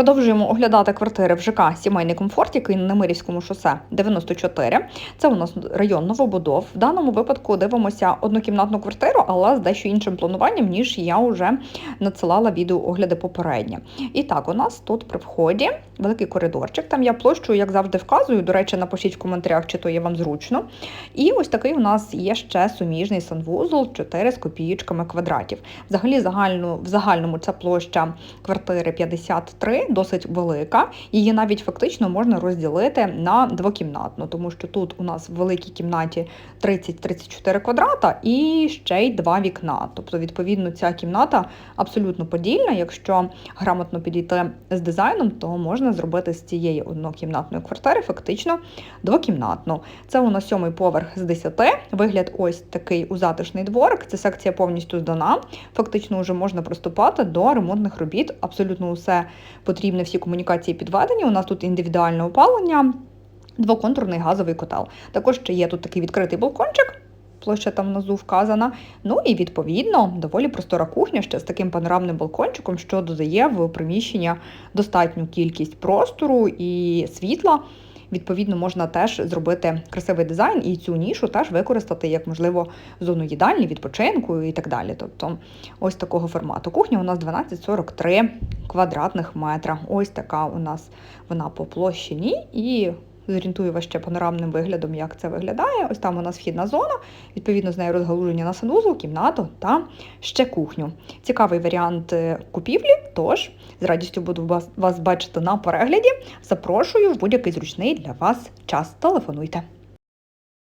Продовжуємо оглядати квартири в ЖК Сімейний комфорт, який на Немирівському шосе 94. Це у нас район новобудов. В даному випадку дивимося однокімнатну квартиру, але з дещо іншим плануванням, ніж я вже надсилала відео огляди попередні. І так, у нас тут при вході великий коридорчик. Там я площу, як завжди, вказую. До речі, напишіть в коментарях, чи то є вам зручно. І ось такий у нас є ще суміжний санвузол 4 з копієчками квадратів. Взагалі, загальну, в загальному ця площа квартири 53, досить велика. Її навіть фактично можна розділити на двокімнатну, тому що тут у нас в великій кімнаті 30-34 квадрата і ще й два вікна. Тобто, відповідно, ця кімната абсолютно подільна. Якщо грамотно підійти з дизайном, то можна зробити з цієї однокімнатної квартири фактично двокімнатну. Це у нас сьомий поверх з 10. Вигляд ось такий у затишний дворик. Це секція повністю здана. Фактично вже можна приступати до ремонтних робіт. Абсолютно усе потрібне, всі комунікації підведені. У нас тут індивідуальне опалення, двоконтурний газовий котел. Також ще є тут такий відкритий балкончик. Площа там внизу вказана. Ну і відповідно доволі простора кухня ще з таким панорамним балкончиком, що додає в приміщення достатню кількість простору і світла. Відповідно, можна теж зробити красивий дизайн і цю нішу теж використати як, можливо, зону їдальні, відпочинку і так далі. Тобто, ось такого формату. Кухня у нас 12,43 квадратних метра. Ось така у нас вона по площині і. Зорієнтую вас ще панорамним виглядом, як це виглядає. Ось там у нас вхідна зона, відповідно з нею розгалуження на санузел, кімнату та ще кухню. Цікавий варіант е, купівлі, тож з радістю буду вас бачити на перегляді. Запрошую в будь-який зручний для вас час. Телефонуйте.